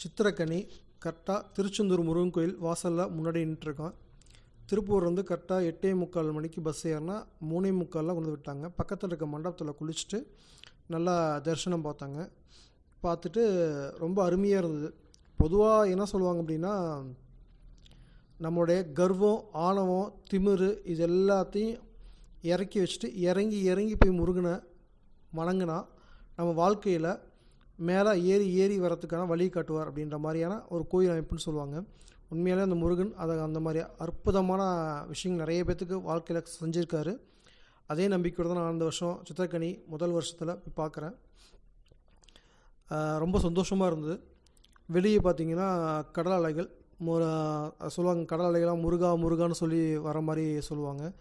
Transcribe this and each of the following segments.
சித்திரக்கனி கரெக்டாக திருச்செந்தூர் முருகன் கோயில் வாசலில் முன்னாடி நின்றுருக்கான் திருப்பூர்லேருந்து கரெக்டாக எட்டே முக்கால் மணிக்கு பஸ் ஏறினா மூணே முக்காலில் கொண்டு வந்து விட்டாங்க. பக்கத்தில் இருக்க மண்டபத்தில் குளிச்சுட்டு நல்லா தரிசனம் பார்த்தாங்க. பார்த்துட்டு ரொம்ப அருமையாக இருந்தது. பொதுவாக என்ன சொல்லுவாங்க அப்படின்னா நம்மளுடைய கர்வம் ஆணவம் திமிரு இது எல்லாத்தையும் இறக்கி வச்சுட்டு இறங்கி இறங்கி போய் முருகனை வணங்கினா நம்ம வாழ்க்கையில் மேலே ஏறி ஏறி வரத்துக்கான வழி காட்டுவார் அப்படின்ற மாதிரியான ஒரு கோயில் அமைப்புன்னு சொல்லுவாங்க. உண்மையிலே அந்த முருகன் அதை அந்த மாதிரி அற்புதமான விஷயங்கள் நிறைய பேர்த்துக்கு வாழ்க்கையில் செஞ்சுருக்காரு. அதே நம்பிக்கையோடு தான் நான் அந்த வருஷம் சித்திரக்கனி முதல் வருஷத்தில் போய் பார்க்குறேன். ரொம்ப சந்தோஷமாக இருந்தது. வெளியே பார்த்தீங்கன்னா கடல் அலைகள் மு- சொல்லுவாங்க கடல் அலைகள்லாம் முருகா முருகான்னு சொல்லி வர மாதிரி சொல்லுவாங்க.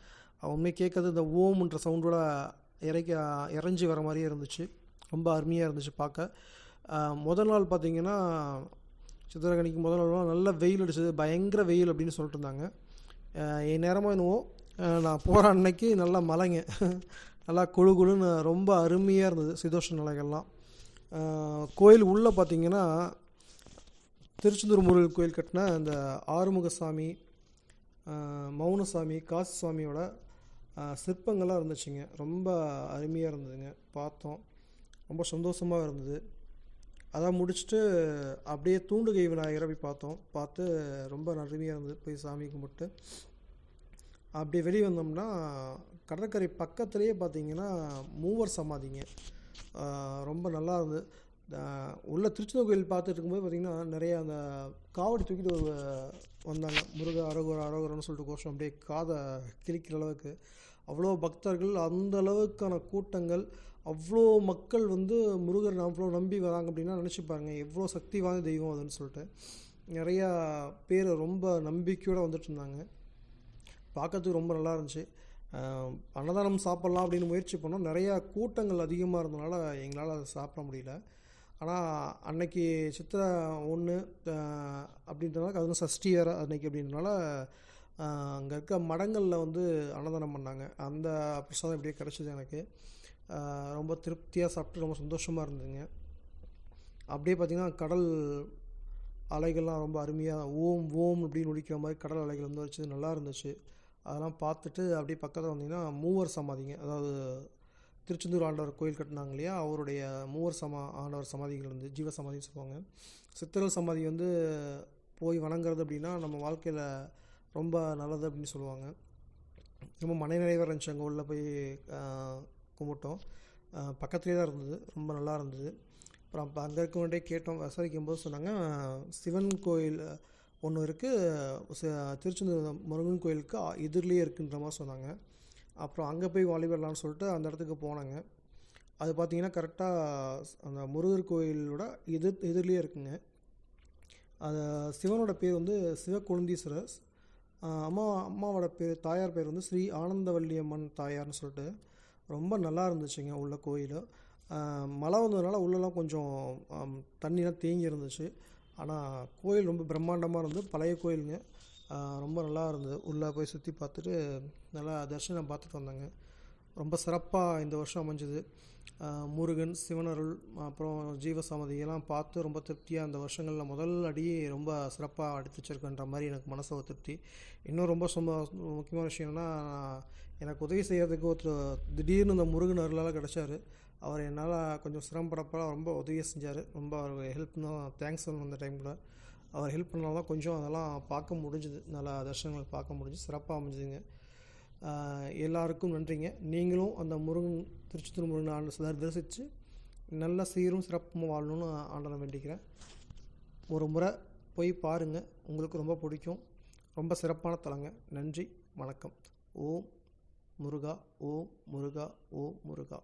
உண்மை கேட்கறது இந்த ஓம்ன்ற சவுண்டோட இறக்கி இறஞ்சி வர மாதிரியே இருந்துச்சு. ரொம்ப அருமையாக இருந்துச்சு பார்க்க. முதல் நாள் பார்த்தீங்கன்னா சித்திரகனிக்கு முதல் நாள் நல்ல வெயில் அடிச்சது. பயங்கர வெயில் அப்படின்னு சொல்லிட்டு இருந்தாங்க. என் நேரமாக என்னவோ நான் போகிற அன்னைக்கு நல்லா மலைங்க. நல்லா குழு குழுன்னு ரொம்ப அருமையாக இருந்தது சீதோஷ நிலைகள்லாம். கோயில் உள்ளே பார்த்தீங்கன்னா திருச்செந்தூர் முருகன் கோயில் கட்டின அந்த ஆறுமுகசாமி மௌனசாமி காசி சுவாமியோட சிற்பங்கள்லாம் இருந்துச்சுங்க. ரொம்ப அருமையாக இருந்ததுங்க. பார்த்தோம். ரொம்ப சந்தோஷமாக இருந்தது. அதை முடிச்சுட்டு அப்படியே தூண்டுகை விநாயகரை போய் பார்த்தோம். பார்த்து ரொம்ப அருமையாக இருந்தது. போய் சாமி கும்பிட்டு. அப்படியே வெளியே வந்தோம்னா கடற்கரை பக்கத்துலேயே பார்த்தீங்கன்னா மூவர் சமாதிங்க. ரொம்ப நல்லா இருந்தது. உள்ள திருச்செந்தூர் கோயில் பார்த்துட்டு இருக்கும்போது பார்த்தீங்கன்னா நிறைய அந்த காவடி தூக்கிட்டு வந்தாங்க. முருக அரோகர் அரோகரன்னு சொல்லிட்டு கோஷம். அப்படியே காதை கிழிக்கிற அளவுக்கு. அவ்வளோ பக்தர்கள் அந்த அளவுக்கான கூட்டங்கள் அவ்வளோ மக்கள் வந்து முருகர் அவ்வளோ நம்பி வராங்க அப்படின்னா நினச்சி பாருங்க எவ்வளோ சக்தி வாய்ந்த தெய்வம் அதுன்னு சொல்லிட்டு. நிறையா பேர் ரொம்ப நம்பிக்கையோடு வந்துட்டு இருந்தாங்க. பார்க்கறதுக்கு ரொம்ப நல்லா இருந்துச்சு. அன்னதானம் சாப்பிட்லாம் அப்படின்னு முயற்சி பண்ணோம். நிறையா கூட்டங்கள் அதிகமாக இருந்தனால எங்களால் அதை சாப்பிட முடியல. ஆனால் அன்னைக்கு சித்திரை ஒன்று அப்படின்றனால அது வந்து சஷ்டி வேறு அன்னைக்கு அப்படின்றனால அங்கே இருக்க மடங்களில் வந்து அன்னதானம் பண்ணாங்க. அந்த பிரசாதம் இப்படியே கிடச்சிது எனக்கு. ரொம்ப திருப்தியாக சாப்பிட்டு ரொம்ப சந்தோஷமாக இருந்ததுங்க. அப்படியே பார்த்திங்கன்னா கடல் அலைகள்லாம் ரொம்ப அருமையாக ஓம் ஓம் அப்படின்னு ஒழிக்கிற மாதிரி கடல் அலைகள் வந்து வச்சு நல்லா இருந்துச்சு. அதெல்லாம் பார்த்துட்டு அப்படியே பக்கத்தில் வந்தீங்கன்னா மூவர் சமாதிங்க. அதாவது திருச்செந்தூர் ஆண்டவர் கோயில் கட்டினாங்க இல்லையா? அவருடைய மூவர் சமா ஆண்டவர் சமாதிகள் வந்து ஜீவ சமாதின்னு சொல்லுவாங்க. சித்திரல் சமாதி வந்து போய் வணங்குறது அப்படின்னா நம்ம வாழ்க்கையில் ரொம்ப நல்லது அப்படின்னு சொல்லுவாங்க. ரொம்ப மனநிறைவாக இருந்துச்சு அங்கே உள்ள போய் கும்பிட்டோம். பக்கத்துலேயே தான் இருந்தது. ரொம்ப நல்லா இருந்தது. அப்புறம் அப்போ அங்கே இருக்கவங்கள்டே கேட்டோம். விசாரிக்கும் போது சொன்னாங்க சிவன் கோயில் ஒன்று இருக்குது திருச்செந்தூர் முருகன் கோயிலுக்கு எதிரிலேயே இருக்குன்ற மாதிரி சொன்னாங்க. அப்புறம் அங்கே போய் வழிபடலாம்னு சொல்லிட்டு அந்த இடத்துக்கு போனாங்க. அது பார்த்தீங்கன்னா கரெக்டாக அந்த முருகர் கோயிலோட எதிர் எதிரிலேயே இருக்குங்க. அது சிவனோட பேர் வந்து சிவகுழந்தீஸ்வரர் அம்மா அம்மாவோட பேர் தாயார் பேர் வந்து ஸ்ரீ ஆனந்தவல்லி அம்மன் தாயார்னு சொல்லிட்டு ரொம்ப நல்லா இருந்துச்சுங்க உள்ள கோயில். மழை வந்ததுனால உள்ளெல்லாம் கொஞ்சம் தண்ணிலாம் தேங்கி இருந்துச்சு. ஆனால் கோயில் ரொம்ப பிரம்மாண்டமாக இருந்து பழைய கோயிலுங்க. ரொம்ப நல்லா இருந்தது. உள்ளே போய் சுற்றி பார்த்துட்டு நல்லா தரிசனம் பார்த்துட்டு வந்தேங்க. ரொம்ப சிறப்பாக இந்த வருஷம் அமைஞ்சது. முருகன் சிவனருள் அப்புறம் ஜீவசமதி எல்லாம் பார்த்து ரொம்ப திருப்தியாக அந்த வருஷங்களில் முதல் அடி ரொம்ப சிறப்பாக அடித்து வச்சிருக்கன்ற மாதிரி எனக்கு மனசு ஒரு திருப்தி. இன்னும் ரொம்ப சும்மா முக்கியமான விஷயம் எனக்கு உதவி செய்கிறதுக்கு ஒருத்தர் திடீர்னு இந்த முருகன் அருளால் கிடச்சாரு. அவர் என்னால் கொஞ்சம் சிரமப்படப்ப ரொம்ப உதவி செஞ்சார். ரொம்ப அவர் ஹெல்ப் தேங்க்ஸ் சொல்லணும் அந்த டைமில் அவர் ஹெல்ப் பண்ணால தான் கொஞ்சம் அதெல்லாம் பார்க்க முடிஞ்சுது. நல்லா தர்ஷனங்கள் பார்க்க முடிஞ்சு சிறப்பாக அமைஞ்சுதுங்க. எல்லாருக்கும் நன்றிங்க. நீங்களும் அந்த முருகன் திருச்செந்தூர் முருகன் ஆண்டு சிலர் தரிசித்து நல்ல சீரும் சிறப்பும் வாழணும்னு ஆண்டனை வேண்டிக்கிறேன். ஒரு முறை போய் பாருங்கள் உங்களுக்கு ரொம்ப பிடிக்கும். ரொம்ப சிறப்பான தலங்க. நன்றி. வணக்கம். ஓம் முருகா ஓம் முருகா ஓம் முருகா.